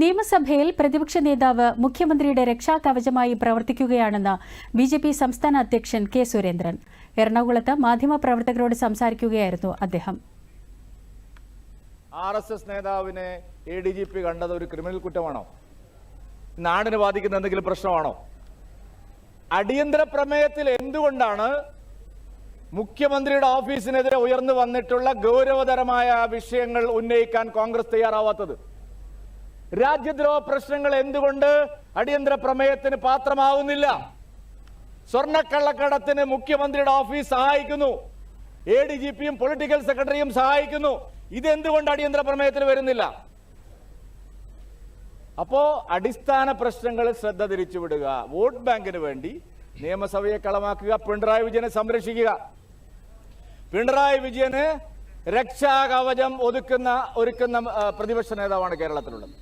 നിയമസഭയിൽ പ്രതിപക്ഷ നേതാവ് മുഖ്യമന്ത്രിയുടെ രക്ഷാകവചമായി പ്രവർത്തിക്കുകയാണെന്ന് ബി ജെ പി സംസ്ഥാന അധ്യക്ഷൻ കെ സുരേന്ദ്രൻ. എറണാകുളത്ത് മാധ്യമപ്രവർത്തകരോട് സംസാരിക്കുകയായിരുന്നു അദ്ദേഹം. ആർ എസ് എസ് നേതാവിനെ എ ഡി ജി പി കണ്ടത് ഒരു ക്രിമിനൽ കുറ്റമാണോ? നാടിന് ബാധിക്കുന്ന എന്തെങ്കിലും പ്രശ്നമാണോ? അടിയന്തര പ്രമേയത്തിൽ എന്തുകൊണ്ടാണ് മുഖ്യമന്ത്രിയുടെ ഓഫീസിനെതിരെ ഉയർന്നു വന്നിട്ടുള്ള ഗൗരവതരമായ വിഷയങ്ങൾ ഉന്നയിക്കാൻ കോൺഗ്രസ് തയ്യാറാവാത്തത്? രാജ്യദ്രോഹ പ്രശ്നങ്ങൾ എന്തുകൊണ്ട് അടിയന്തര പ്രമേയത്തിന് പാത്രമാവുന്നില്ല? സ്വർണക്കള്ളക്കടത്തിന് മുഖ്യമന്ത്രിയുടെ ഓഫീസ് സഹായിക്കുന്നു. എ ഡി ജി പിയും പൊളിറ്റിക്കൽ സെക്രട്ടറിയും സഹായിക്കുന്നു. ഇതെന്തുകൊണ്ട് അടിയന്തര പ്രമേയത്തിന് വരുന്നില്ല? അപ്പോ അടിസ്ഥാന പ്രശ്നങ്ങളിൽ ശ്രദ്ധ തിരിച്ചുവിടുക. വോട്ട് ബാങ്കിന് വേണ്ടി നിയമസഭയെ കളമാക്കുക പിണറായി വിജയനെ സംരക്ഷിക്കുക. പിണറായി വിജയന് രക്ഷാകവചം ഒതുക്കുന്ന ഒരുക്കുന്ന പ്രതിപക്ഷ നേതാവാണ് കേരളത്തിലുള്ളത്.